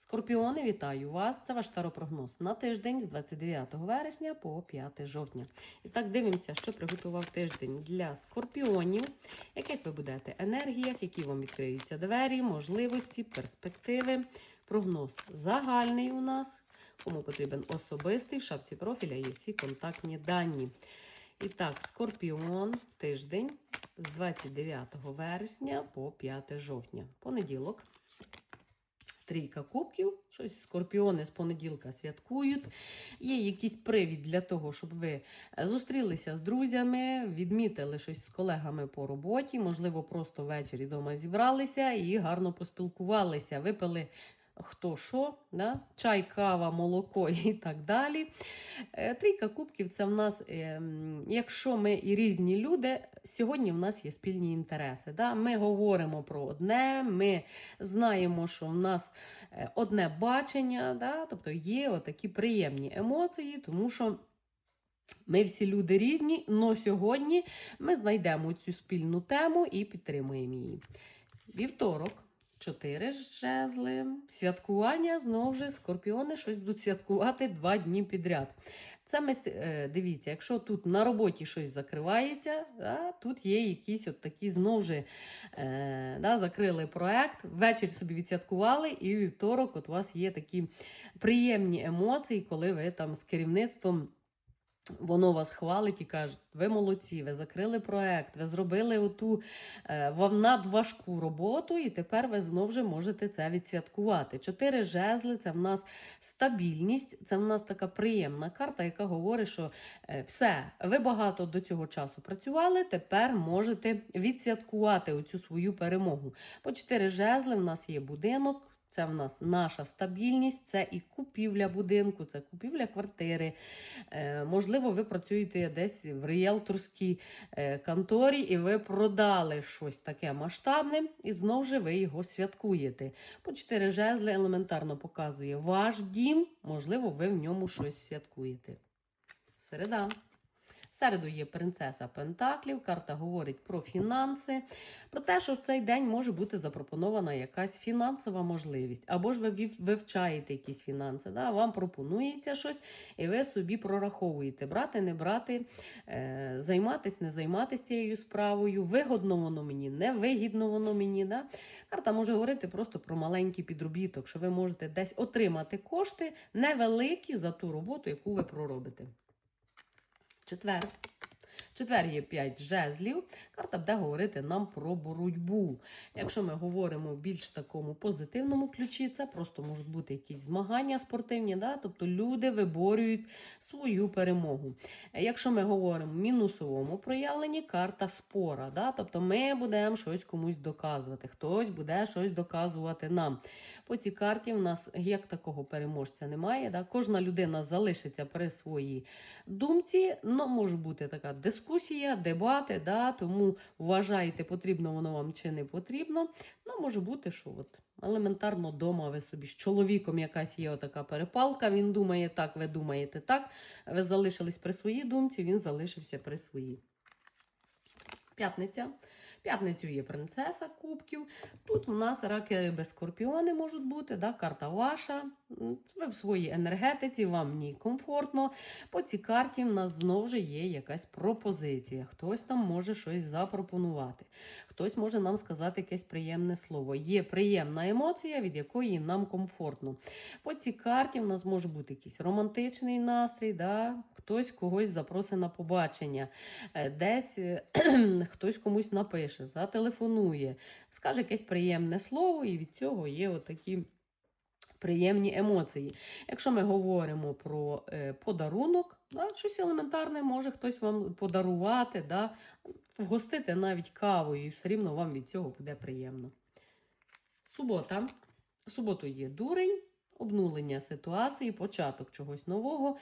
Скорпіони, вітаю вас! Це ваш таропрогноз на тиждень з 29 вересня по 5 жовтня. І так дивимося, що приготував тиждень для скорпіонів, яких ви будете енергіях, які вам відкриються двері, можливості, перспективи. Прогноз загальний у нас. Кому потрібен особистий, в шапці профіля є всі контактні дані. І так, скорпіон тиждень з 29 вересня по 5 жовтня. Понеділок. Трійка кубків, щось скорпіони з понеділка святкують. Є якийсь привід для того, щоб ви зустрілися з друзями, відмітили щось з колегами по роботі, можливо, просто ввечері вдома зібралися і гарно поспілкувалися, випили. Хто що, да? чай, кава, молоко і так далі. Е, Трійка кубків це в нас, е, якщо ми і різні люди, сьогодні в нас є спільні інтереси. Да? Ми говоримо про одне, ми знаємо, що в нас е, одне бачення, да? тобто є отакі приємні емоції, тому що. Ми всі люди різні, але сьогодні ми знайдемо цю спільну тему і підтримуємо її. Вівторок. Чотири жезли. Святкування знову ж скорпіони щось будуть святкувати два дні підряд. Це ми е, дивіться, якщо тут на роботі щось закривається, да, тут є якісь от такі знову ж е, да, закрили проект, ввечері собі відсвяткували, і вівторок от у вас є такі приємні емоції, коли ви там з керівництвом. Воно вас хвалить і каже, ви молодці, ви закрили проект, ви зробили оту е, вам надважку роботу, і тепер ви знову ж можете це відсвяткувати. Чотири жезли це в нас стабільність, це в нас така приємна карта, яка говорить, що е, все, ви багато до цього часу працювали, тепер можете відсвяткувати оцю свою перемогу. По чотири жезли в нас є будинок. Це в нас наша стабільність, це і купівля будинку, це купівля квартири. Е, можливо, ви працюєте десь в ріелторській е, конторі, і ви продали щось таке масштабне, і знову ж ви його святкуєте. По чотири жезли елементарно показує ваш дім, можливо, ви в ньому щось святкуєте. Середа. Середу є принцеса Пентаклів. Карта говорить про фінанси, про те, що в цей день може бути запропонована якась фінансова можливість. Або ж ви вивчаєте якісь фінанси. Да? Вам пропонується щось, і ви собі прораховуєте, брати, не брати, е, займатись, не займатися цією справою. Вигодно воно мені, не вигідно воно мені. Да? Карта може говорити просто про маленький підробіток, що ви можете десь отримати кошти невеликі за ту роботу, яку ви проробите. Четвер. Четвер є 5 жезлів. Карта буде говорити нам про боротьбу. Якщо ми говоримо в більш такому позитивному ключі, це просто можуть бути якісь змагання спортивні, да? тобто люди виборюють свою перемогу. Якщо ми говоримо в мінусовому проявленні, карта спора. Да? Тобто ми будемо щось комусь доказувати, хтось буде щось доказувати нам. По цій карті в нас як такого переможця немає. Да? Кожна людина залишиться при своїй думці, але може бути така дискусія, дебати, да? тому вважайте, потрібно воно вам чи не потрібно. Ну, може бути, що от елементарно вдома ви собі з чоловіком якась є така перепалка, він думає так, ви думаєте так. Ви залишились при своїй думці, він залишився при своїй. П'ятниця. П'ятницю є принцеса кубків. Тут в нас раки риби скорпіони можуть бути, да, карта ваша. Ви в своїй енергетиці, вам в ній комфортно. По цій карті в нас знову ж є якась пропозиція. Хтось там може щось запропонувати. Хтось може нам сказати якесь приємне слово. Є приємна емоція, від якої нам комфортно. По цій карті в нас може бути якийсь романтичний настрій, да? Хтось когось запросить на побачення, Е, десь е, хтось комусь напише, зателефонує, скаже якесь приємне слово, і від цього є отакі. Приємні емоції. Якщо ми говоримо про е, подарунок, да, щось елементарне може хтось вам подарувати, да, вгостити навіть кавою, і все рівно вам від цього буде приємно. Субота. Суботу є дурень, обнулення ситуації, початок чогось нового.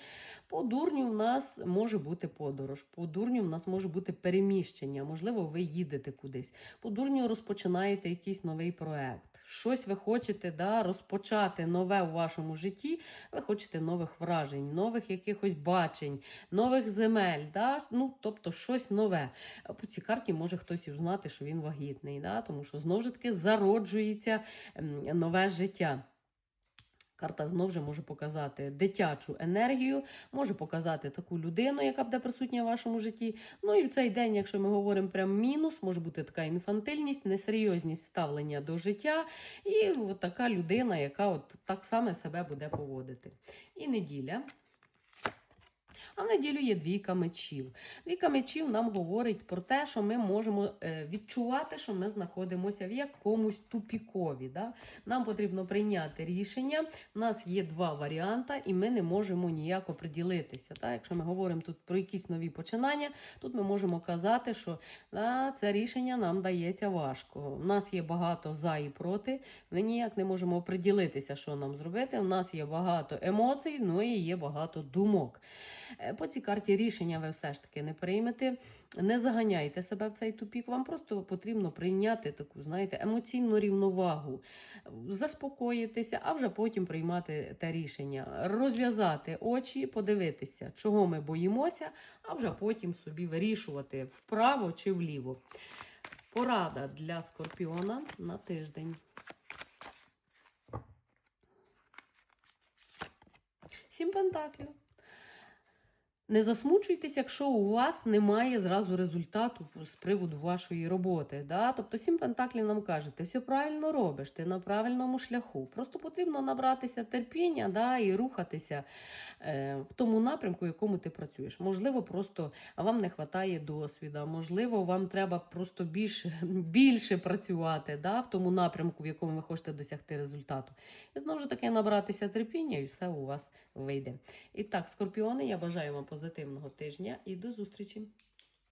По дурню в нас може бути подорож, по дурню в нас може бути переміщення. Можливо, ви їдете кудись. По дурню розпочинаєте якийсь новий проект. Щось ви хочете да, розпочати нове у вашому житті. Ви хочете нових вражень, нових якихось бачень, нових земель. Да? Ну, тобто щось нове. По цій карті може хтось узнати, що він вагітний, да? тому що знову ж таки зароджується нове життя. Карта знову ж може показати дитячу енергію, може показати таку людину, яка буде присутня в вашому житті. Ну і в цей день, якщо ми говоримо прям мінус, може бути така інфантильність, несерйозність ставлення до життя, і от така людина, яка от так само себе буде поводити. І неділя. А в неділю є двійка мечів. Двійка мечів нам говорить про те, що ми можемо е, відчувати, що ми знаходимося в якомусь тупікові. Да? Нам потрібно прийняти рішення. У нас є два варіанти, і ми не можемо ніяк оприділитися. Так? Якщо ми говоримо тут про якісь нові починання, тут ми можемо казати, що да, це рішення нам дається важко. У нас є багато за і проти. Ми ніяк не можемо оприділитися, що нам зробити. У нас є багато емоцій, ну і є багато думок. Е, По цій карті рішення ви все ж таки не приймете. Не заганяйте себе в цей тупік. Вам просто потрібно прийняти таку, знаєте, емоційну рівновагу, заспокоїтися, а вже потім приймати те рішення, розв'язати очі, подивитися, чого ми боїмося, а вже потім собі вирішувати вправо чи вліво. Порада для скорпіона на тиждень. Сім пентаклів. Не засмучуйтесь, якщо у вас немає зразу результату з приводу вашої роботи. Да? Тобто сім пентаклів нам каже, ти все правильно робиш, ти на правильному шляху. Просто потрібно набратися терпіння да, і рухатися е, в тому напрямку, в якому ти працюєш. Можливо, просто вам не вистачає досвіду, можливо, вам треба просто більше, більше працювати да, в тому напрямку, в якому ви хочете досягти результату. І знову ж таки набратися терпіння, і все у вас вийде. І так, скорпіони, я бажаю вам позитивного тижня і до зустрічі!